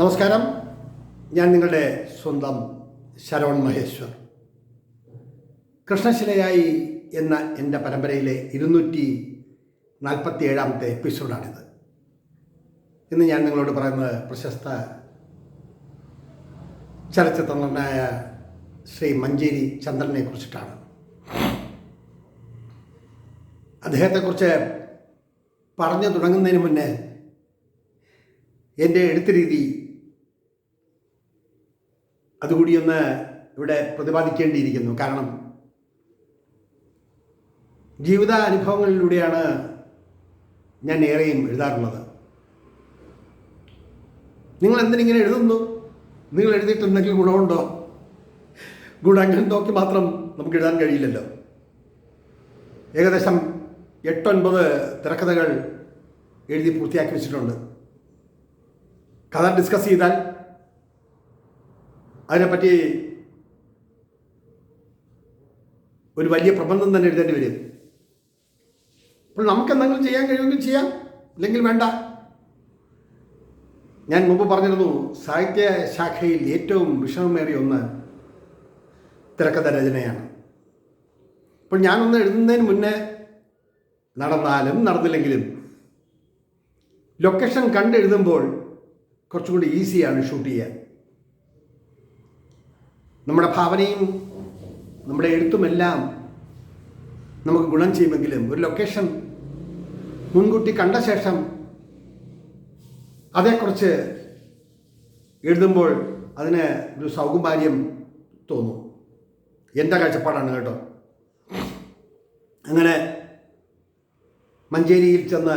നമസ്കാരം. ഞാൻ നിങ്ങളുടെ സ്വന്തം ശരവൺ മഹേശ്വർ. കൃഷ്ണശിലയായി എന്ന എന്റെ പരമ്പരയിലെ ഇരുന്നൂറ്റി നാൽപ്പത്തി ഏഴാമത്തെ എപ്പിസോഡാണിത്. ഇന്ന് ഞാൻ നിങ്ങളോട് പറയുന്നത് പ്രശസ്ത ചലച്ചിത്ര നടനായ ശ്രീ മഞ്ചേരി ചന്ദ്രനെ കുറിച്ചിട്ടാണ്. അദ്ദേഹത്തെക്കുറിച്ച് പറഞ്ഞു തുടങ്ങുന്നതിന് മുന്നേ എന്റെ എഴുത്ത് രീതി അതുകൂടി ഒന്ന് ഇവിടെ പ്രതിപാദിക്കേണ്ടിയിരിക്കുന്നു. കാരണം ജീവിത അനുഭവങ്ങളിലൂടെയാണ് ഞാൻ ഏറെയും എഴുതാറുള്ളത്. നിങ്ങൾ എന്തിനിങ്ങനെ എഴുതുന്നു? നിങ്ങൾ എഴുതിയിട്ട് എന്തെങ്കിലും ഗുണമുണ്ടോ? ഗുണങ്ങൾ നോക്കി മാത്രം നമുക്ക് എഴുതാൻ കഴിയില്ലല്ലോ. ഏകദേശം എട്ടൊൻപത് തിരക്കഥകൾ എഴുതി പൂർത്തിയാക്കി വെച്ചിട്ടുണ്ട്. കഥ ഡിസ്കസ് ചെയ്താൽ അതിനെപ്പറ്റി ഒരു വലിയ പ്രബന്ധം തന്നെ എഴുതേണ്ടി വരും. അപ്പോൾ നമുക്ക് എന്തെങ്കിലും ചെയ്യാൻ കഴിയുമെങ്കിൽ ചെയ്യാം അല്ലെങ്കിൽ വേണ്ട. ഞാൻ മുമ്പ് പറഞ്ഞിരുന്നു സാഹിത്യ ശാഖയിൽ ഏറ്റവും വിഷമമേറിയ ഒന്ന് തിരക്കഥ രചനയാണ് അപ്പോൾ ഞാനൊന്ന് എഴുതുന്നതിന് മുന്നേ നടന്നാലും നടന്നില്ലെങ്കിലും ലൊക്കേഷൻ കണ്ടെഴുതുമ്പോൾ കുറച്ചും കൂടി ഈസിയാണ് ഷൂട്ട് ചെയ്യാൻ. നമ്മുടെ ഭാവനയും നമ്മുടെ എഴുത്തുമെല്ലാം നമുക്ക് ഗുണം ചെയ്യുമെങ്കിലും ഒരു ലൊക്കേഷൻ മുൻകൂട്ടി കണ്ട ശേഷം അതേക്കുറിച്ച് എഴുതുമ്പോൾ അതിന് ഒരു സൗകുമാര്യം തോന്നും. എന്താ കാഴ്ചപ്പാടാണ് കേട്ടോ? അങ്ങനെ മഞ്ചേരിയിൽ ചെന്ന്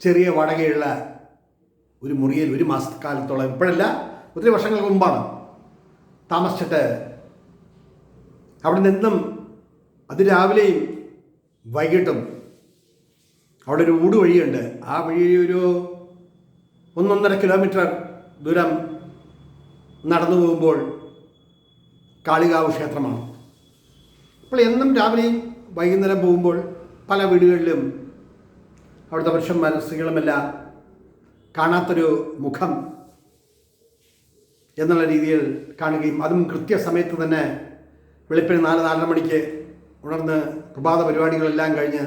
ചെറിയ വാടകയുള്ള ഒരു മുറിയിൽ ഒരു മാസക്കാലത്തോളം ഇപ്പോഴല്ല ഒത്തിരി വർഷങ്ങൾക്ക് മുമ്പാണ് താമസിച്ചിട്ട് അവിടെ നിന്നും അതിരാവിലെയും വൈകിട്ടും അവിടെ ഒരു ഊട് വഴിയുണ്ട്. ആ വഴി ഒരു ഒന്നൊന്നര കിലോമീറ്റർ ദൂരം നടന്നു പോകുമ്പോൾ കാളികാവ് ക്ഷേത്രമാണ്. അപ്പോൾ എന്നും രാവിലെയും വൈകുന്നേരം പോകുമ്പോൾ പല വീടുകളിലും അവിടുത്തെ പുരുഷന്മാർ സ്ത്രീകളുമെല്ലാം കാണാത്തൊരു മുഖം എന്നുള്ള രീതിയിൽ കാണുകയും അതും കൃത്യസമയത്ത് തന്നെ വെളുപ്പിന് നാല് നാലര മണിക്ക് ഉണർന്ന് പ്രഭാത പരിപാടികളെല്ലാം കഴിഞ്ഞ്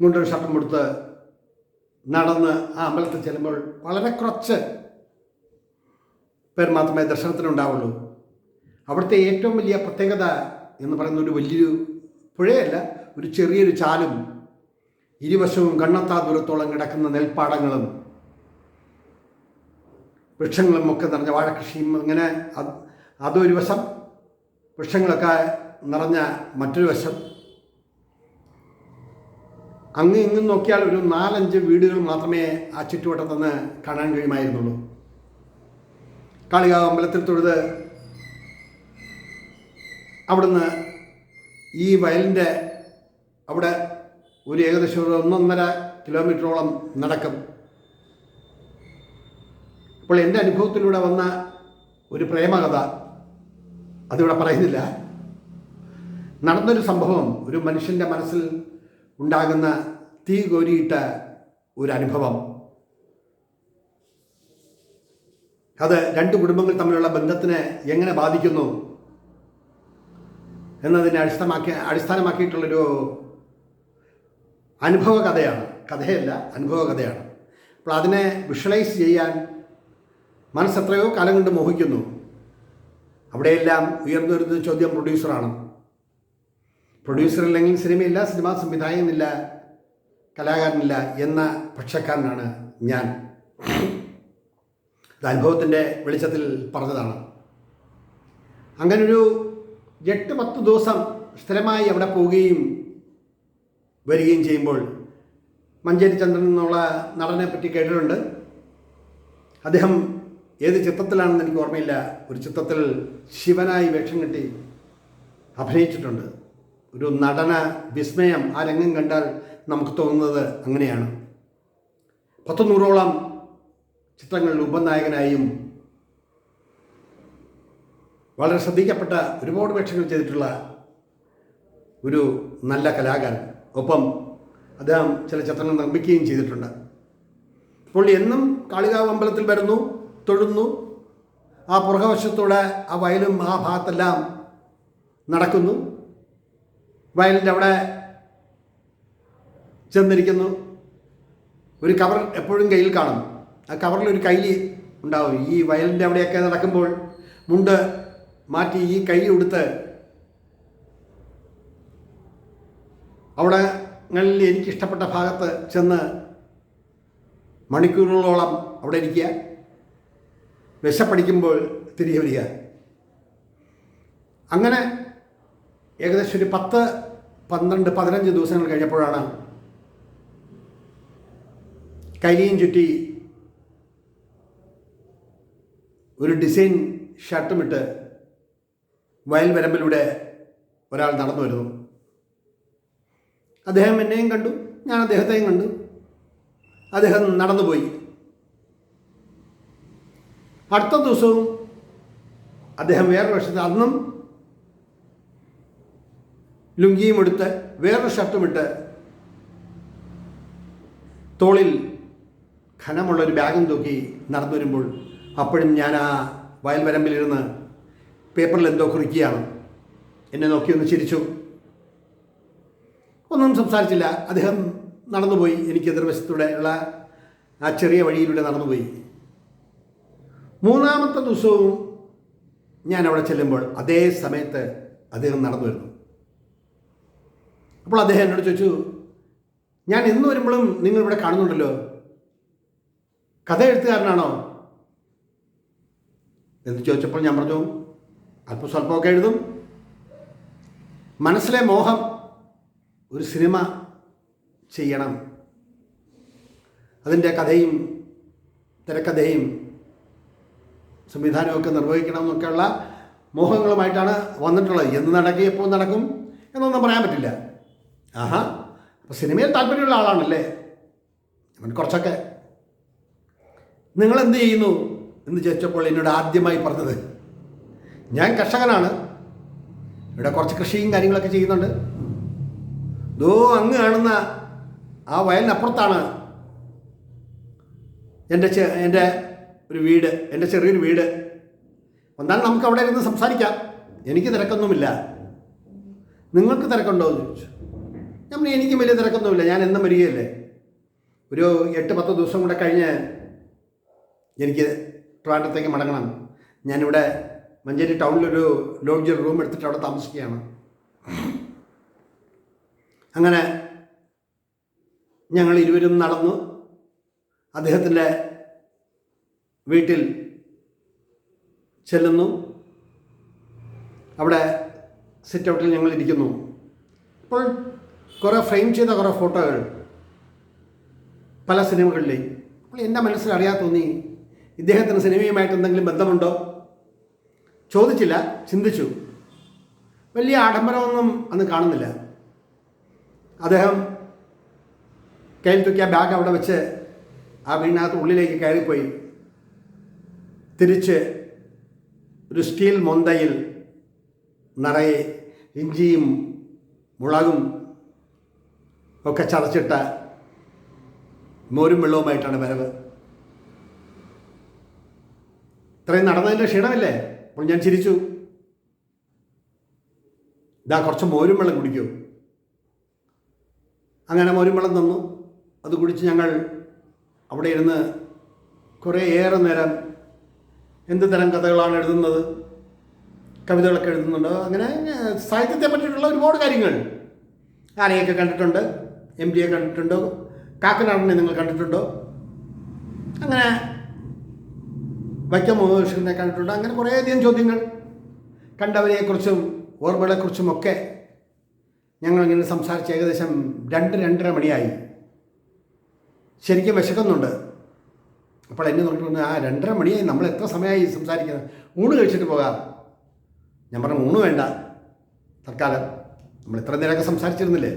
മുണ്ടൊരു ഷർട്ടും കൊടുത്ത് നടന്ന് ആ അമ്പലത്തിൽ ചെല്ലുമ്പോൾ വളരെ കുറച്ച് പേർ മാത്രമേ ദർശനത്തിനുണ്ടാവുള്ളൂ. അവിടുത്തെ ഏറ്റവും വലിയ പ്രത്യേകത എന്ന് പറയുന്ന ഒരു വലിയൊരു പുഴയല്ല ഒരു ചെറിയൊരു ചാലും ഇരുവശവും കണ്ണത്താ ദൂരത്തോളം കിടക്കുന്ന നെൽപ്പാടങ്ങളും വൃക്ഷങ്ങളും ഒക്കെ നിറഞ്ഞ വാഴക്കൃഷിയും അങ്ങനെ അത് അതൊരു വശം വൃക്ഷങ്ങളൊക്കെ നിറഞ്ഞ മറ്റൊരു വശം. അങ്ങ് ഇങ്ങും നോക്കിയാൽ ഒരു നാലഞ്ച് വീടുകൾ മാത്രമേ ആ ചുറ്റുവട്ടത്ത് നിന്ന് കാണാൻ കഴിയുമായിരുന്നുള്ളൂ. കാളികാവ് അമ്പലത്തിൽ തൊഴുത് അവിടുന്ന് ഈ വയലിന്റെ അവിടെ ഒരു ഏകദേശം ഒരു ഒന്നൊന്നര കിലോമീറ്ററോളം നടക്കും. അപ്പോൾ എന്റെ അനുഭവത്തിലൂടെ വന്ന ഒരു പ്രേമകഥ അതിവിടെ പറയുന്നില്ല. നടന്നൊരു സംഭവം ഒരു മനുഷ്യന്റെ മനസ്സിൽ ഉണ്ടാകുന്ന തീ കോരിയിട്ട ഒരു അനുഭവം അത് രണ്ട് കുടുംബങ്ങൾ തമ്മിലുള്ള ബന്ധത്തിനെ എങ്ങനെ ബാധിക്കുന്നു എന്നതിനെ അടിസ്ഥാനമാക്കി അടിസ്ഥാനമാക്കിയിട്ടുള്ളൊരു അനുഭവ കഥയാണ് കഥയല്ല അനുഭവ കഥയാണ് അപ്പോൾ അതിനെ വിഷ്വലൈസ് ചെയ്യാൻ മനസ്സെത്രയോ കാലം കൊണ്ട് മോഹിക്കുന്നു. അവിടെയെല്ലാം ഉയർന്നു വരുന്ന ചോദ്യം പ്രൊഡ്യൂസറാണ്. പ്രൊഡ്യൂസർ ഇല്ലെങ്കിൽ സിനിമയില്ല സിനിമാ സംവിധായകനില്ല കലാകാരനില്ല എന്ന പക്ഷക്കാരനാണ് ഞാൻ. ഇത് അനുഭവത്തിന്റെ വെളിച്ചത്തിൽ പറഞ്ഞതാണ്. അങ്ങനൊരു എട്ട് പത്ത് ദിവസം സ്ഥിരമായി അവിടെ പോവുകയും വരികയും ചെയ്യുമ്പോൾ മഞ്ചേരി ചന്ദ്രൻ എന്നുള്ള നടനെ പറ്റി കേട്ടിട്ടുണ്ട്. അദ്ദേഹം ഏത് ചിത്രത്തിലാണെന്ന് എനിക്ക് ഓർമ്മയില്ല. ഒരു ചിത്രത്തിൽ ശിവനായി വേഷം കെട്ടി അഭിനയിച്ചിട്ടുണ്ട്. ഒരു നടന വിസ്മയം ആ രംഗം കണ്ടാൽ നമുക്ക് തോന്നുന്നത് അങ്ങനെയാണ്. പത്തുനൂറോളം ചിത്രങ്ങളിൽ ഉപനായകനായും വളരെ ശ്രദ്ധിക്കപ്പെട്ട ഒരുപാട് വേഷങ്ങൾ ചെയ്തിട്ടുള്ള ഒരു നല്ല കലാകാരൻ. ഒപ്പം അദ്ദേഹം ചില ചിത്രങ്ങൾ നിർമ്മിക്കുകയും ചെയ്തിട്ടുണ്ട്. പുള്ളി എന്നും കാളികാവ് അമ്പലത്തിൽ വരുന്നു. തൊഴുന്നു. ആ പുറകവശത്തൂടെ ആ വയലും ആ ഭാഗത്തെല്ലാം നടക്കുന്നു. വയലിന്റെ അവിടെ ചെന്നിരിക്കുന്നു. ഒരു കവർ എപ്പോഴും കയ്യിൽ കാണും. ആ കവറിൽ ഒരു കൈ ഉണ്ടാവും. ഈ വയലിന്റെ അവിടെയൊക്കെ നടക്കുമ്പോൾ മുണ്ട് മാറ്റി ഈ കൈ ഉടുത്ത് അവിടെ എനിക്ക് ഇഷ്ടപ്പെട്ട ഭാഗത്ത് ചെന്ന് മണിക്കൂറുകളോളം അവിടെ ഇരിക്കുക. വിശപ്പടിക്കുമ്പോൾ തിരികെ വരിക. അങ്ങനെ ഏകദേശം ഒരു പത്ത് പന്ത്രണ്ട് പതിനഞ്ച് ദിവസങ്ങൾ കഴിഞ്ഞപ്പോഴാണ് കൈലിയും ചുറ്റി ഒരു ഡിസൈൻ ഷർട്ടുമിട്ട് വയൽ വരമ്പിലൂടെ ഒരാൾ നടന്നു വരുന്നു. അദ്ദേഹം എന്നെയും കണ്ടു ഞാൻ അദ്ദേഹത്തെയും കണ്ടു. അദ്ദേഹം നടന്നുപോയി. അടുത്ത ദിവസവും അദ്ദേഹം വേറെ വേഷത്തിൽ അന്നും ലുങ്കിയും എടുത്ത് വേറൊരു ഷർട്ടുമിട്ട് തോളിൽ ഖനമുള്ളൊരു ബാഗും തൂക്കി നടന്നു വരുമ്പോൾ അപ്പോഴും ഞാൻ ആ വയൽ വരമ്പിലിരുന്ന് പേപ്പറിൽ എന്തോ കുറിക്കുകയാണ്. എന്നെ നോക്കി ഒന്ന് ചിരിച്ചു. ഒന്നും സംസാരിച്ചില്ല. അദ്ദേഹം നടന്നുപോയി. എനിക്ക് എതിർവശത്തൂടെ ഉള്ള ആ ചെറിയ വഴിയിലൂടെ നടന്നുപോയി. മൂന്നാമത്തെ ദിവസവും ഞാൻ അവിടെ ചെല്ലുമ്പോൾ അതേ സമയത്ത് അദ്ദേഹം നടന്നു വരുന്നു. അപ്പോൾ അദ്ദേഹം എന്നോട് ചോദിച്ചു ഞാൻ എന്ന് വരുമ്പോഴും നിങ്ങൾ ഇവിടെ കാണുന്നുണ്ടല്ലോ. കഥ എഴുത്തുകാരനാണോ? എന്ന് ചോദിച്ചപ്പോൾ ഞാൻ പറഞ്ഞു അല്പം സ്വല്പമൊക്കെ എഴുതും. മനസ്സിലെ മോഹം ഒരു സിനിമ ചെയ്യണം. അതിന്റെ കഥയും തിരക്കഥയും സംവിധാനമൊക്കെ നിർവഹിക്കണം എന്നൊക്കെയുള്ള മോഹങ്ങളുമായിട്ടാണ് വന്നിട്ടുള്ളത്. എന്ന് നടക്കുക എപ്പോൾ നടക്കും എന്നൊന്നും പറയാൻ പറ്റില്ല. ആഹാ അപ്പോൾ സിനിമയിൽ താല്പര്യമുള്ള ആളാണല്ലേ? കുറച്ചൊക്കെ. നിങ്ങൾ എന്ത് ചെയ്യുന്നു എന്ന് ചോദിച്ചപ്പോൾ എന്നോട് ആദ്യമായി പറഞ്ഞത് ഞാൻ കർഷകനാണ്. ഇവിടെ കുറച്ച് കൃഷിയും കാര്യങ്ങളൊക്കെ ചെയ്യുന്നുണ്ട്. ദോ അങ്ങ് കാണുന്ന ആ വയലിനപ്പുറത്താണ് എന്റെ എന്റെ ഒരു വീട് എന്റെ ചെറിയൊരു വീട്. എന്നാൽ നമുക്ക് അവിടെ ഇരുന്ന് സംസാരിക്കാം. എനിക്ക് തിരക്കൊന്നുമില്ല. നിങ്ങൾക്ക് തിരക്കുണ്ടോ എന്ന് ചോദിച്ചു. പറഞ്ഞു, എനിക്കും വലിയ തിരക്കൊന്നുമില്ല. ഞാൻ എന്നും വരികയല്ലേ. ഒരു എട്ട് പത്ത് ദിവസം കൂടെ കഴിഞ്ഞ് എനിക്ക് ട്രിവാൻഡ്രത്തേക്ക് മടങ്ങണം. ഞാനിവിടെ മഞ്ചേരി ടൗണിലൊരു ലോഡ്ജിൽ റൂം എടുത്തിട്ട് അവിടെ താമസിക്കുകയാണ്. അങ്ങനെ ഞങ്ങൾ ഇരുവരും നടന്നു. അദ്ദേഹത്തിന്റെ വീട്ടിൽ ചെല്ലുന്നു. അവിടെ സിറ്റ് ഔട്ടിൽ ഞങ്ങൾ ഇരിക്കുന്നു അപ്പോൾ കുറേ ഫ്രെയിം ചെയ്ത കുറേ ഫോട്ടോകൾ പല സിനിമകളിലെയും അപ്പോൾ എന്റെ മനസ്സിൽ അറിയാതെ തോന്നി ഇദ്ദേഹത്തിന് സിനിമയുമായിട്ട് എന്തെങ്കിലും ബന്ധമുണ്ടോ? ചോദിച്ചില്ല ചിന്തിച്ചു. വലിയ ആഡംബരമൊന്നും അന്ന് കാണുന്നില്ല. അദ്ദേഹം കയ്യിൽ തൂക്കിയ ബാഗ് അവിടെ വെച്ച് ആ വീടിനകത്ത് ഉള്ളിലേക്ക് കയറിപ്പോയി. തിരിച്ച് ഒരു സ്റ്റീൽ മൊന്തയിൽ നിറയെ ഇഞ്ചിയും മുളകും ഒക്കെ ചതച്ചിട്ട മോരും വെള്ളവുമായിട്ടാണ് വരവ്. ഇത്രയും നടന്നതിന്റെ ക്ഷീണമില്ലേ? അപ്പോൾ ഞാൻ ചിരിച്ചു. ഇതാ കുറച്ച് മോരും വെള്ളം കുടിക്കൂ. അങ്ങനെ മോരും വെള്ളം തന്നു. അത് കുടിച്ച് ഞങ്ങൾ അവിടെ ഇരുന്ന് കുറേ ഏറെ നേരം എന്ത് തരം കഥകളാണ് എഴുതുന്നത്? കവിതകളൊക്കെ എഴുതുന്നുണ്ട്. അങ്ങനെ സാഹിത്യത്തെ പറ്റിയിട്ടുള്ള ഒരുപാട് കാര്യങ്ങൾ. ആനയൊക്കെ കണ്ടിട്ടുണ്ട് എം ഡിയെ കണ്ടിട്ടുണ്ടോ കാക്കനാടനെ നിങ്ങൾ കണ്ടിട്ടുണ്ടോ? അങ്ങനെ വൈക്കം മുഹമ്മദ് കണ്ടിട്ടുണ്ട്. അങ്ങനെ കുറേയധികം ചോദ്യങ്ങൾ. കണ്ടവരെക്കുറിച്ചും ഓർമ്മകളെക്കുറിച്ചും ഒക്കെ ഞങ്ങളിങ്ങനെ സംസാരിച്ച് ഏകദേശം രണ്ട് രണ്ടര മണിയായി. ശരിക്കും വിശക്കുന്നുണ്ട്. അപ്പോൾ എന്നെ നോക്കി പറഞ്ഞു ആ രണ്ടര മണിയായി നമ്മൾ എത്ര സമയമായി സംസാരിക്കുന്നത്? ഊണ് കഴിച്ചിട്ട് പോകാം. ഞാൻ പറഞ്ഞു ഊണ് വേണ്ട. തൽക്കാലം നമ്മൾ ഇത്ര നേരമൊക്കെ സംസാരിച്ചിരുന്നില്ലേ?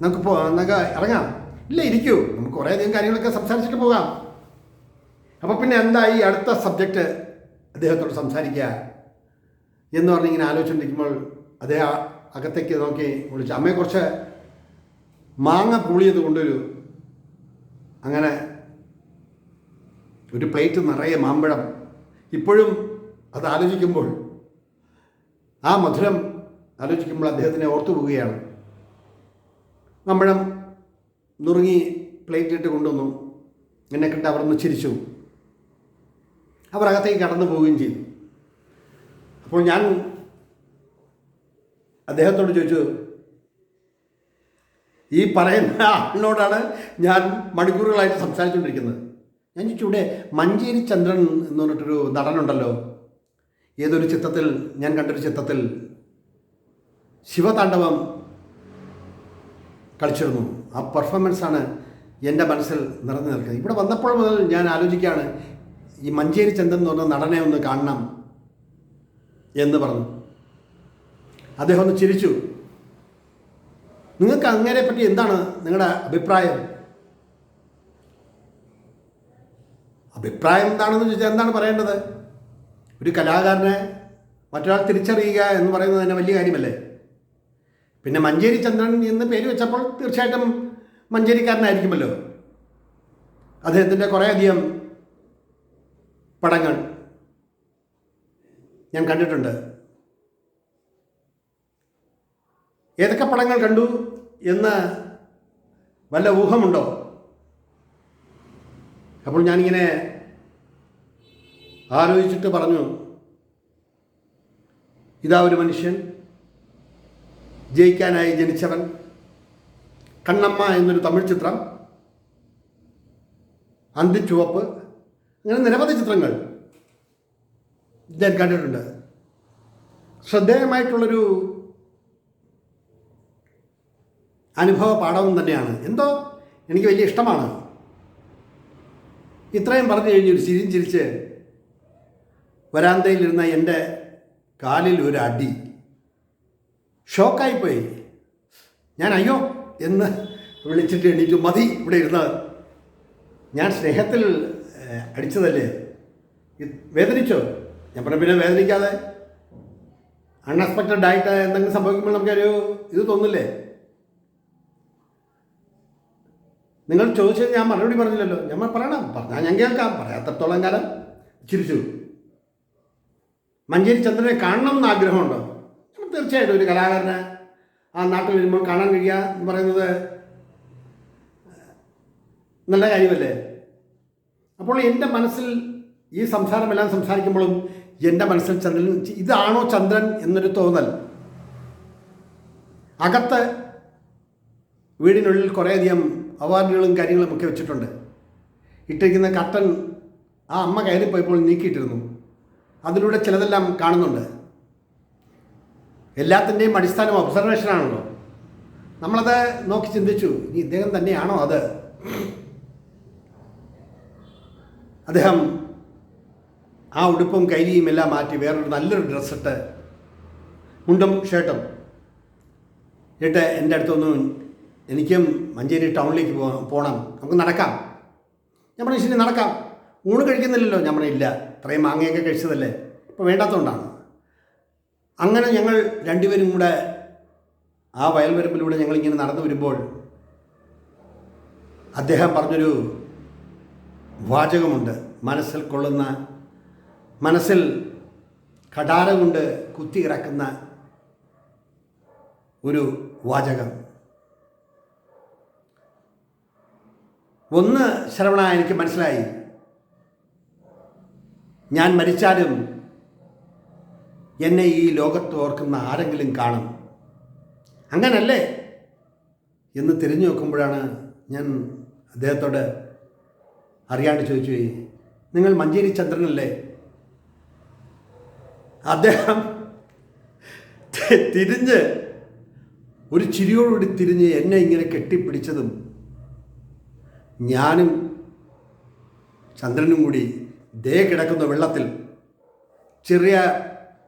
നമുക്ക് പോ നമുക്ക് ഇറങ്ങാം. ഇല്ല ഇരിക്കൂ. നമുക്ക് കുറേ അധികം കാര്യങ്ങളൊക്കെ സംസാരിച്ചിട്ട് പോകാം. അപ്പോൾ പിന്നെ എന്താ ഈ അടുത്ത സബ്ജക്റ്റ് അദ്ദേഹത്തോട് സംസാരിക്കുക എന്ന് പറഞ്ഞ് ഇങ്ങനെ ആലോചിച്ചുകൊണ്ടിരിക്കുമ്പോൾ അദ്ദേഹം അകത്തേക്ക് നോക്കി വിളിച്ചു. അമ്മയെ കുറച്ച് മാങ്ങ പുളിയത് കൊണ്ടുവരൂ അങ്ങനെ ഒരു പ്ലേറ്റ് നിറയെ മാമ്പഴം. ഇപ്പോഴും അത് ആലോചിക്കുമ്പോൾ ആ മധുരം ആലോചിക്കുമ്പോൾ അദ്ദേഹത്തിനെ ഓർത്തു പോവുകയാണ് മാമ്പഴം നുറുങ്ങി പ്ലേറ്റിലിട്ട് കൊണ്ടുവന്നു. എന്നെ കണ്ട് അവർന്ന് ചിരിച്ചു. അവർ അകത്തേക്ക് കടന്നു പോവുകയും ചെയ്തു. അപ്പോൾ ഞാൻ അദ്ദേഹത്തോട് ചോദിച്ചു ഈ പറയുന്ന ആളിനോടാണ് ഞാൻ മണിക്കൂറുകളായിട്ട് സംസാരിച്ചുകൊണ്ടിരിക്കുന്നത്. ഞാൻ ചോദിച്ചു ഇവിടെ മഞ്ചേരി ചന്ദ്രൻ എന്ന് പറഞ്ഞിട്ടൊരു നടനുണ്ടല്ലോ. ഏതൊരു ചിത്രത്തിൽ ഞാൻ കണ്ടൊരു ചിത്രത്തിൽ ശിവതാണ്ഡവം കളിച്ചിരുന്നു. ആ പെർഫോമൻസാണ് എന്റെ മനസ്സിൽ നിറഞ്ഞു നിൽക്കുന്നത്. ഇവിടെ വന്നപ്പോൾ മുതൽ ഞാൻ ആലോചിക്കുകയാണ് ഈ മഞ്ചേരി ചന്ദ്രൻ എന്ന് പറഞ്ഞ നടനെ ഒന്ന് കാണണം എന്ന് പറഞ്ഞു. അദ്ദേഹം ഒന്ന് ചിരിച്ചു. നിങ്ങൾക്ക് അങ്ങനെ പറ്റി എന്താണ് നിങ്ങളുടെ അഭിപ്രായം? അഭിപ്രായം എന്താണെന്ന് ചോദിച്ചാൽ എന്താണ് പറയേണ്ടത്? ഒരു കലാകാരനെ മറ്റൊരാൾ തിരിച്ചറിയുക എന്ന് പറയുന്നത് തന്നെ വലിയ കാര്യമല്ലേ? പിന്നെ മഞ്ചേരി ചന്ദ്രൻ എന്ന് പേര് വെച്ചപ്പോൾ തീർച്ചയായിട്ടും മഞ്ചേരിക്കാരനായിരിക്കുമല്ലോ. അദ്ദേഹത്തിന്റെ കുറേയധികം പടങ്ങൾ ഞാൻ കണ്ടിട്ടുണ്ട്. ഏതൊക്കെ പടങ്ങൾ കണ്ടു എന്ന് വല്ല ഊഹമുണ്ടോ? അപ്പോൾ ഞാനിങ്ങനെ ആലോചിച്ചിട്ട് പറഞ്ഞു ഇതാ ഒരു മനുഷ്യൻ ജയിക്കാനായി ജനിച്ചവൻ കണ്ണമ്മ എന്നൊരു തമിഴ് ചിത്രം അന്തിച്ചുവപ്പ് അങ്ങനെ നിരവധി ചിത്രങ്ങൾ ഞാൻ കണ്ടിട്ടുണ്ട്. ശ്രദ്ധേയമായിട്ടുള്ളൊരു അനുഭവ പാഠവും തന്നെയാണ്. എന്തോ എനിക്ക് വലിയ ഇഷ്ടമാണ്. ഇത്രയും പറഞ്ഞു കഴിഞ്ഞ് ഒരു ചിരിയും ചിരിച്ച് വരാന്തയിലിരുന്ന എന്റെ കാലിൽ ഒരു അടി. ഷോക്കായിപ്പോയി. ഞാൻ അയ്യോ എന്ന് വിളിച്ചിട്ട് എണീറ്റു. മതി ഇവിടെ ഇരുന്ന്. ഞാൻ സ്നേഹത്തിൽ അടിച്ചതല്ലേ? വേദനിച്ചോ? ഞാൻ പറഞ്ഞ പിന്നെ വേദനിക്കാതെ അൺഎക്സ്പെക്റ്റഡ് ആയിട്ട് എന്തെങ്കിലും സംഭവിക്കുമ്പോൾ നമുക്കൊരു ഇത് തോന്നില്ലേ? നിങ്ങൾ ചോദിച്ചത് ഞാൻ മറുപടി പറഞ്ഞില്ലല്ലോ. ഞാൻ പറയണം. പറഞ്ഞാൽ ഞാൻ കേൾക്കാം. പറയാത്തടത്തോളം കാലം ചിരിച്ചു മഞ്ചേരി ചന്ദ്രനെ കാണണം എന്ന് ആഗ്രഹമുണ്ടോ തീർച്ചയായിട്ടും ഒരു കലാകാരന് ആ നാട്ടിൽ വരുമ്പോൾ കാണാൻ കഴിയുക എന്ന് പറയുന്നത് നല്ല കാര്യമല്ലേ? അപ്പോൾ എന്റെ മനസ്സിൽ ഈ സംസാരമെല്ലാം സംസാരിക്കുമ്പോഴും എന്റെ മനസ്സിൽ ചന്ദ്രൻ ഇതാണോ ചന്ദ്രൻ എന്നൊരു തോന്നൽ. അകത്ത് വീടിനുള്ളിൽ കുറേയധികം അവാർഡുകളും കാര്യങ്ങളും ഒക്കെ വെച്ചിട്ടുണ്ട്. ഇട്ടിരിക്കുന്ന കട്ടൻ ആ അമ്മ കയറിപ്പോയപ്പോൾ നീക്കിയിട്ടിരുന്നു. അതിലൂടെ ചിലതെല്ലാം കാണുന്നുണ്ട്. എല്ലാത്തിന്റെയും അടിസ്ഥാനം ഒബ്സർവേഷനാണല്ലോ നമ്മളത് നോക്കി ചിന്തിച്ചു ഇനി ഇദ്ദേഹം തന്നെയാണോ അത്? അദ്ദേഹം ആ ഉടുപ്പും കൈലിയും എല്ലാം മാറ്റി വേറൊരു നല്ലൊരു ഡ്രസ്സിട്ട് മുണ്ടും ഷർട്ടും ഇട്ട് എന്റെ അടുത്തൊന്ന് എനിക്കും മഞ്ചേരി ടൗണിലേക്ക് പോകണം നമുക്ക് നടക്കാം. ഞാൻ പറഞ്ഞു ശരി നടക്കാം. ഊണ് കഴിക്കുന്നില്ലല്ലോ. ഞാൻ പറഞ്ഞില്ല ഇത്രയും മാങ്ങയൊക്കെ കഴിച്ചതല്ലേ? ഇപ്പോൾ വേണ്ടാത്തതുകൊണ്ടാണ് അങ്ങനെ ഞങ്ങൾ രണ്ടുപേരും കൂടെ ആ വയൽവരമ്പിലൂടെ ഞങ്ങളിങ്ങനെ നടന്നു വരുമ്പോൾ അദ്ദേഹം പറഞ്ഞൊരു വാചകമുണ്ട്. മനസ്സിൽ കൊള്ളുന്ന മനസ്സിൽ കടാര കൊണ്ട് കുത്തിയിറക്കുന്ന ഒരു വാചകം. ഒന്ന് ശ്രവണ എനിക്ക് മനസ്സിലായി. ഞാൻ മരിച്ചാലും എന്നെ ഈ ലോകത്ത് ഓർക്കുന്ന ആരെങ്കിലും കാണും. അങ്ങനല്ലേ? എന്ന് തിരിഞ്ഞു നോക്കുമ്പോഴാണ് ഞാൻ അദ്ദേഹത്തോട് അറിയാണ്ട് ചോദിച്ചു "ഏയ്, നിങ്ങൾ മഞ്ചേരി ചന്ദ്രനല്ലേ? അദ്ദേഹം തിരിഞ്ഞ് ഒരു ചിരിയോടുകൂടി തിരിഞ്ഞ് എന്നെ ഇങ്ങനെ കെട്ടിപ്പിടിച്ചതും ഞാനും ചന്ദ്രനും കൂടി ദേ കിടക്കുന്ന വെള്ളത്തിൽ ചെറിയ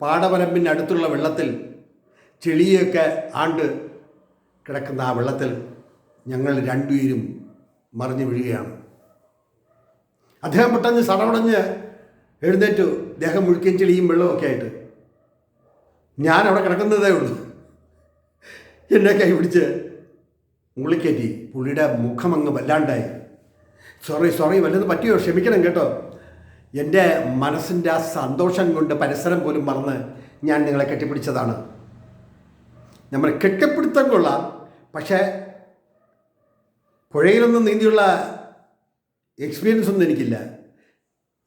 പാടവരമ്പിന്റെ അടുത്തുള്ള വെള്ളത്തിൽ ചെളിയൊക്കെ ആണ്ട് കിടക്കുന്ന ആ വെള്ളത്തിൽ ഞങ്ങൾ രണ്ടുപേരും മറിഞ്ഞു വീഴുകയാണ്. അദ്ദേഹം പെട്ടെന്ന് സടവടഞ്ഞ് എഴുന്നേറ്റു. ദേഹം മുഴുക്കൻ ചെളിയും വെള്ളമൊക്കെ ആയിട്ട്. ഞാൻ അവിടെ കിടക്കുന്നതേ ഉള്ളൂ. എന്നെ കൈ പിടിച്ച് മുള്ളിക്കയറ്റി പുള്ളിയുടെ മുഖമങ്ങ് വല്ലാണ്ടായി. സോറി സോറി വല്ലത് പറ്റിയോ? ക്ഷമിക്കണം കേട്ടോ. എന്റെ മനസ്സിന്റെ ആ സന്തോഷം കൊണ്ട് പരിസരം പോലും മറന്ന് ഞാൻ നിങ്ങളെ കെട്ടിപ്പിടിച്ചതാണ്. നമ്മൾ കെട്ടിപ്പിടുത്തം കൊള്ളാം. പക്ഷേ പുഴയിലൊന്നും നീന്തിയുള്ള എക്സ്പീരിയൻസ് ഒന്നും എനിക്കില്ല.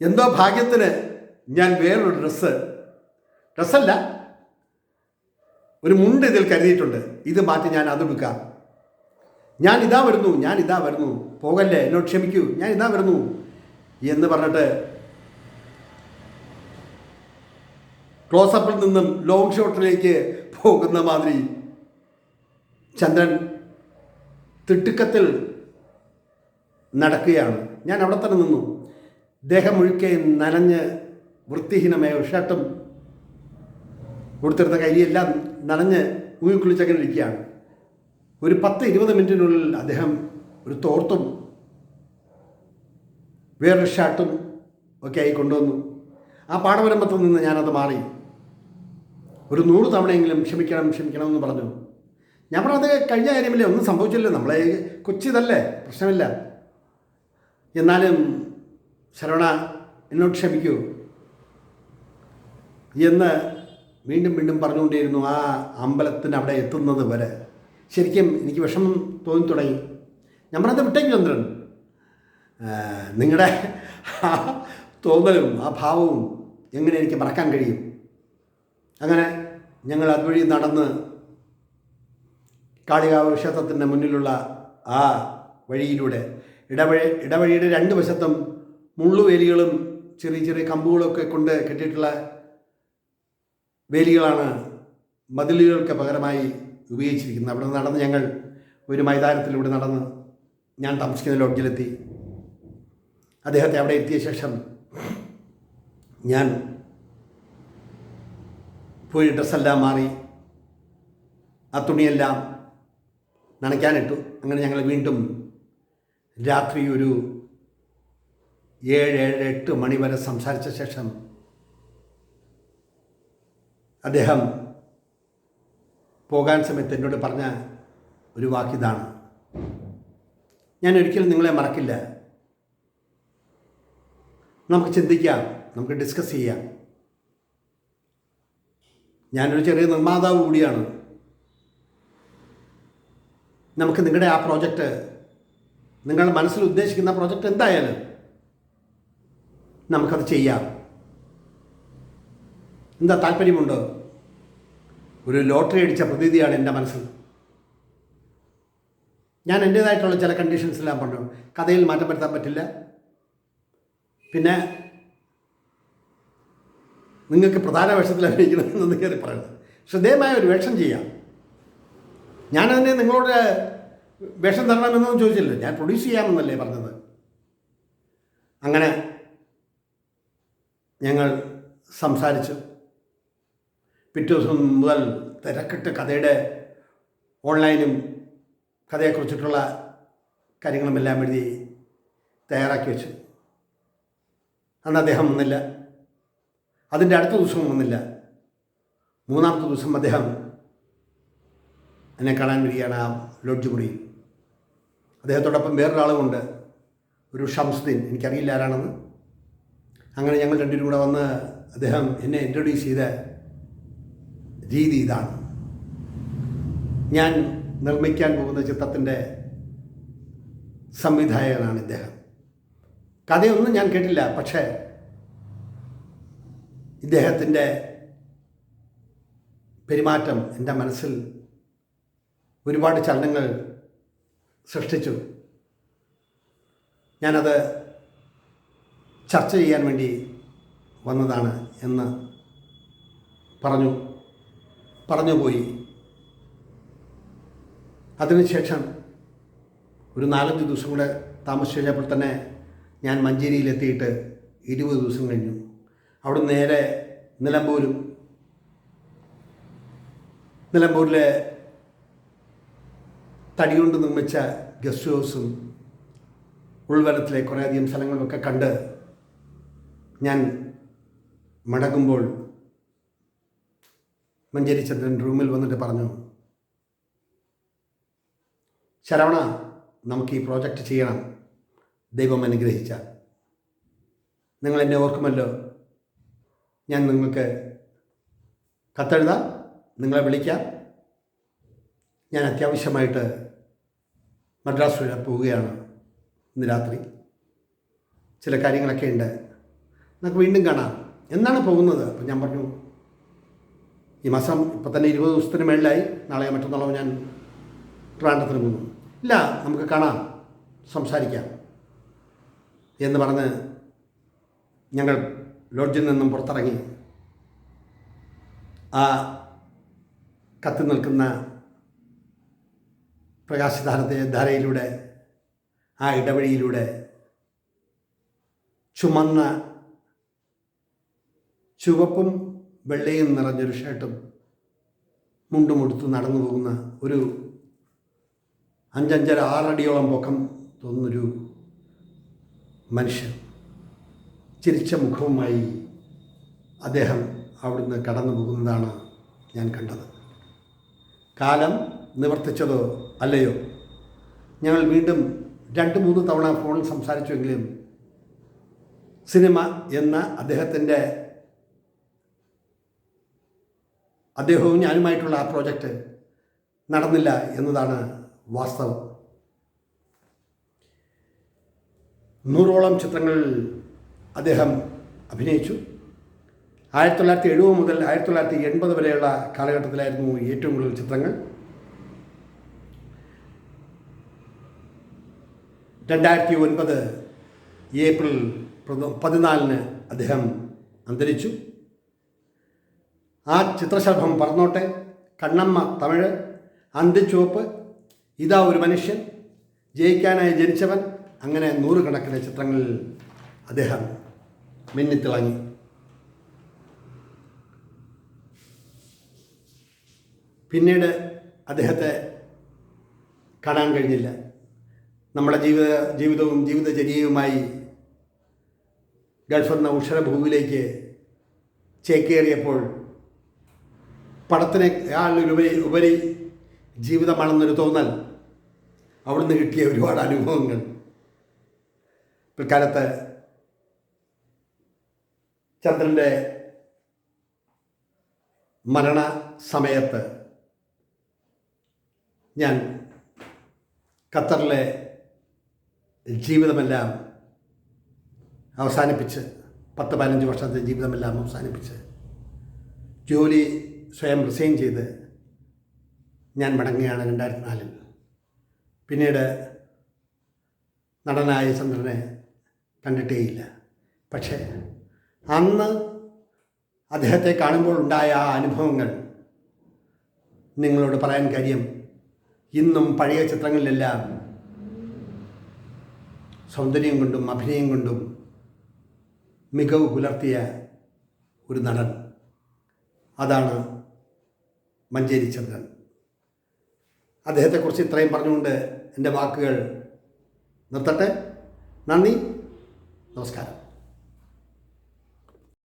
എന്തോ ഭാഗ്യത്തിന് ഞാൻ വേറൊരു ഡ്രസ്സ് ഡ്രസ്സല്ല ഒരു മുണ്ട് ഇതിൽ കരുതിയിട്ടുണ്ട്. ഇത് മാറ്റി ഞാൻ അതെടുക്കാം ഞാൻ ഇതാ വരുന്നു ഞാൻ ഇതാ വരുന്നു. പോകല്ലേ എന്നോട് ക്ഷമിക്കൂ ഞാൻ ഇതാ വരുന്നു എന്ന് പറഞ്ഞിട്ട് ക്ലോസപ്പിൽ നിന്നും ലോങ് ഷോട്ടിലേക്ക് പോകുന്ന മാതിരി ചന്ദ്രൻ തിട്ടുക്കത്തിൽ നടക്കുകയാണ്. ഞാൻ അവിടെ തന്നെ നിന്നു. ദേഹം മുഴുക്കെ നനഞ്ഞ് വൃത്തിഹീനമായ ഷർട്ടും കൊടുത്തിരുന്ന കൈയെല്ലാം നനഞ്ഞ് ഊയിക്കുളിച്ചങ്ങനെ ഇരിക്കുകയാണ് ഒരു പത്ത് ഇരുപത് മിനിറ്റിനുള്ളിൽ അദ്ദേഹം ഒരു തോർത്തും വേറൊരു ഷർട്ടും ഒക്കെ ആയി കൊണ്ടുവന്നു. ആ പാഠപരമ്പത്തിൽ നിന്ന് ഞാനത് മാറി. ഒരു നൂറ് തവണയെങ്കിലും ക്ഷമിക്കണം ക്ഷമിക്കണം എന്ന് പറഞ്ഞു. ഞാൻ പറഞ്ഞത് കഴിഞ്ഞ കാര്യമില്ലേ? ഒന്നും സംഭവിച്ചില്ല നമ്മളെ കൊച്ചിതല്ലേ? പ്രശ്നമില്ല. എന്നാലും ശരവണ എന്നോട് ക്ഷമിക്കൂ. എന്ന് വീണ്ടും വീണ്ടും പറഞ്ഞുകൊണ്ടിരുന്നു ആ അമ്പലത്തിന് അവിടെ എത്തുന്നത് വരെ. ശരിക്കും എനിക്ക് വിഷമം തോന്നി തുടങ്ങി. ഞാൻ പറഞ്ഞത് വിട്ടേക്ക് ചന്ദ്രൻ. നിങ്ങളുടെ തോന്നലും ആ ഭാവവും എങ്ങനെ എനിക്ക് മറക്കാൻ കഴിയും? അങ്ങനെ ഞങ്ങൾ അതുവഴി നടന്ന് കാളികാവ് ക്ഷേത്രത്തിന്റെ മുന്നിലുള്ള ആ വഴിയിലൂടെ ഇടവഴി ഇടവഴിയുടെ രണ്ട് വശത്തും മുള്ളുവേലികളും ചെറിയ ചെറിയ കമ്പുകളൊക്കെ കൊണ്ട് കെട്ടിയിട്ടുള്ള വേലികളാണ് മതിലുകൾക്ക് പകരമായി ഉപയോഗിച്ചിരിക്കുന്നത് അവിടെ നടന്ന് ഞങ്ങൾ ഒരു മൈതാനത്തിലൂടെ നടന്ന് ഞാൻ താമസിക്കുന്ന ലോഡ്ജിലെത്തി. അദ്ദേഹത്തെ അവിടെ എത്തിയ ശേഷം ഞാൻ പോയി ഡ്രസ്സെല്ലാം മാറി ആ തുണിയെല്ലാം നനയ്ക്കാനിട്ടു. അങ്ങനെ ഞങ്ങൾ വീണ്ടും രാത്രി ഒരു ഏഴ് ഏഴ് എട്ട് മണി വരെ സംസാരിച്ച ശേഷം അദ്ദേഹം പോകാൻ സമയത്ത് എന്നോട് പറഞ്ഞ ഒരു വാക്കിതാണ് ഞാൻ ഒരിക്കലും നിങ്ങളെ മറക്കില്ല. നമുക്ക് ചിന്തിക്കാം നമുക്ക് ഡിസ്കസ് ചെയ്യാം. ഞാനൊരു ചെറിയ നിർമ്മാതാവ് കൂടിയാണ്. നമുക്ക് നിങ്ങളുടെ ആ പ്രോജക്റ്റ് നിങ്ങളുടെ മനസ്സിൽ ഉദ്ദേശിക്കുന്ന പ്രോജക്റ്റ് എന്തായാലും നമുക്കത് ചെയ്യാം. എന്താ താല്പര്യമുണ്ടോ? ഒരു ലോട്ടറി അടിച്ച പ്രതീതിയാണ് എന്റെ മനസ്സിൽ ഞാൻ എന്റേതായിട്ടുള്ള ചില കണ്ടീഷൻസ് എല്ലാം പറഞ്ഞു കഥയിൽ മാറ്റം വരുത്താൻ പറ്റില്ല. പിന്നെ നിങ്ങൾക്ക് പ്രധാന വേഷത്തിൽ അഭിനയിക്കണമെന്ന് കയറി പറയുന്നത് ശ്രദ്ധേയമായ ഒരു വേഷം ചെയ്യാം. ഞാനതിനെ നിങ്ങളോട് വേഷം തരണമെന്നൊന്നും ചോദിച്ചില്ല. ഞാൻ പ്രൊഡ്യൂസ് ചെയ്യാമെന്നല്ലേ പറഞ്ഞത്. അങ്ങനെ ഞങ്ങൾ സംസാരിച്ചു. പിറ്റേ ദിവസം മുതൽ തിരക്കിട്ട് കഥയുടെ ഓൺലൈനും കഥയെക്കുറിച്ചിട്ടുള്ള കാര്യങ്ങളുമെല്ലാം എഴുതി തയ്യാറാക്കി വെച്ചു. അന്ന് അദ്ദേഹം വന്നില്ല. അതിന്റെ അടുത്ത ദിവസം വന്നില്ല. മൂന്നാമത്തെ ദിവസം അദ്ദേഹം എന്നെ കാണാൻ വരികയാണ് ആ ലോഡ്ജ് മുറിയിൽ അദ്ദേഹത്തോടൊപ്പം വേറൊരാളുമുണ്ട് ഒരു ഷംസുദ്ദീൻ. എനിക്കറിയില്ല ആരാണെന്ന്. അങ്ങനെ ഞങ്ങൾ രണ്ടുപേരും കൂടെ വന്ന് അദ്ദേഹം എന്നെ ഇൻട്രൊഡ്യൂസ് ചെയ്ത രീതി ഇതാണ്. ഞാൻ നിർമ്മിക്കാൻ പോകുന്ന ചിത്രത്തിന്റെ സംവിധായകനാണ് ഇദ്ദേഹം. കഥയൊന്നും ഞാൻ കേട്ടില്ല പക്ഷേ ഇദ്ദേഹത്തിന്റെ പെരുമാറ്റം എന്റെ മനസ്സിൽ ഒരുപാട് ചലനങ്ങൾ സൃഷ്ടിച്ചു. ഞാനത് ചർച്ച ചെയ്യാൻ വേണ്ടി വന്നതാണ് എന്ന് പറഞ്ഞു. പറഞ്ഞു പോയി അതിനുശേഷം ഒരു നാലഞ്ച് ദിവസം കൂടെ താമസിച്ച് കഴിഞ്ഞപ്പോൾ തന്നെ ഞാൻ മഞ്ചേരിയിലെത്തിയിട്ട് ഇരുപത് ദിവസം കഴിഞ്ഞു. അവിടെ നേരെ നിലമ്പൂരും നിലമ്പൂരിലെ തടി കൊണ്ട് നിർമ്മിച്ച ഗസ്റ്റ് ഹൗസും ഉൾവനത്തിലെ കുറേയധികം സ്ഥലങ്ങളൊക്കെ കണ്ട് ഞാൻ മടങ്ങുമ്പോൾ മഞ്ചേരി ചന്ദ്രൻ റൂമിൽ വന്നിട്ട് പറഞ്ഞു ശരവണ നമുക്ക് ഈ പ്രോജക്റ്റ് ചെയ്യണം. ദൈവം അനുഗ്രഹിച്ച. നിങ്ങൾ എന്നെ ഓർക്കുമല്ലോ? ഞാൻ നിങ്ങൾക്ക് കത്തെഴുതാം നിങ്ങളെ വിളിക്കാം. ഞാൻ അത്യാവശ്യമായിട്ട് മദ്രാസ് വഴി പോവുകയാണ് ഇന്ന് രാത്രി. ചില കാര്യങ്ങളൊക്കെ ഉണ്ട്. നമുക്ക് വീണ്ടും കാണാം. എന്നാണ് പോകുന്നത്? അപ്പം ഞാൻ പറഞ്ഞു ഈ മാസം ഇപ്പം തന്നെ ഇരുപത് ദിവസത്തിന് മേളിലായി നാളെ മറ്റന്നാളോ ഞാൻ ട്രാൻഡത്തിന് പോകുന്നു. ഇല്ല നമുക്ക് കാണാം സംസാരിക്കാം എന്ന് പറഞ്ഞ് ഞങ്ങൾ ലോഡ്ജിൽ നിന്നും പുറത്തിറങ്ങി ആ കത്തി നിൽക്കുന്ന പ്രകാശധാരത്തെ ധാരയിലൂടെ ആ ഇടവഴിയിലൂടെ ചുമന്ന ചുവപ്പും വെള്ളയും നിറഞ്ഞൊരു ഷർട്ടും മുണ്ടും ഉടുത്ത് നടന്നു പോകുന്ന ഒരു അഞ്ചഞ്ചര ആറടിയോളം പൊക്കം തോന്നുന്നൊരു മനുഷ്യൻ ചിരിച്ച മുഖവുമായി അദ്ദേഹം അവിടുന്ന് കടന്നു പോകുന്നതാണ് ഞാൻ കണ്ടത്. കാലം നിവർത്തിച്ചതോ അല്ലയോ? ഞങ്ങൾ വീണ്ടും രണ്ട് മൂന്ന് തവണ ഫോണിൽ സംസാരിച്ചുവെങ്കിലും സിനിമ എന്ന അദ്ദേഹത്തിന്റെ അദ്ദേഹവും ഞാനുമായിട്ടുള്ള ആ പ്രോജക്റ്റ് നടന്നില്ല എന്നതാണ് വാസ്തവം. നൂറോളം ചിത്രങ്ങൾ അദ്ദേഹം അഭിനയിച്ചു. ആയിരത്തി തൊള്ളായിരത്തി എഴുപത് മുതൽ ആയിരത്തി തൊള്ളായിരത്തി എൺപത് വരെയുള്ള കാലഘട്ടത്തിലായിരുന്നു ഏറ്റവും കൂടുതൽ ചിത്രങ്ങൾ. രണ്ടായിരത്തി ഒൻപത് ഏപ്രിൽ പതിനാലിന് അദ്ദേഹം അന്തരിച്ചു. ആ ചിത്രശലഭം പറന്നോട്ടെ. കണ്ണമ്മ തമിഴ് അന്തിച്ചുവപ്പ് ഇതാ ഒരു മനുഷ്യൻ ജയിക്കാനായി ജനിച്ചവൻ അങ്ങനെ നൂറുകണക്കിന് ചിത്രങ്ങളിൽ അദ്ദേഹം മിന്നിത്തിളങ്ങി. പിന്നീട് അദ്ദേഹത്തെ കാണാൻ കഴിഞ്ഞില്ല. നമ്മുടെ ജീവിത ജീവിതവും ജീവിതചര്യയുമായി ഗൾഫ് ഉഷരഭൂമിയിലേക്ക് ചേക്കേറിയപ്പോൾ പടത്തിനെ ഉപരി ഉപരി ജീവിതമാണെന്നൊരു തോന്നൽ. അവിടുന്ന് കിട്ടിയ ഒരുപാട് അനുഭവങ്ങൾ. പിൽക്കാലത്ത് ചന്ദ്രന്റെ മരണ സമയത്ത് ഞാൻ ഖത്തറിലെ ജീവിതമെല്ലാം അവസാനിപ്പിച്ച് പത്ത് പതിനഞ്ച് വർഷത്തെ ജീവിതമെല്ലാം അവസാനിപ്പിച്ച് ജോലി സ്വയം റിസൈൻ ചെയ്ത് ഞാൻ മടങ്ങുകയാണ് രണ്ടായിരത്തി നാലിൽ പിന്നീട് നടനായ ചന്ദ്രനെ കണ്ടിട്ടേയില്ല. പക്ഷേ അന്ന് അദ്ദേഹത്തെ കാണുമ്പോൾ ഉണ്ടായ ആ അനുഭവങ്ങൾ നിങ്ങളോട് പറയാൻ കാര്യം ഇന്നും പഴയ ചിത്രങ്ങളിലെല്ലാം സൗന്ദര്യം കൊണ്ടും അഭിനയം കൊണ്ടും മികവ് പുലർത്തിയ ഒരു നടൻ. അതാണ് മഞ്ചേരി ചന്ദ്രൻ. അദ്ദേഹത്തെക്കുറിച്ച് ഇത്രയും പറഞ്ഞുകൊണ്ട് എന്റെ വാക്കുകൾ നിർത്തട്ടെ. നന്ദി. നമസ്കാരം.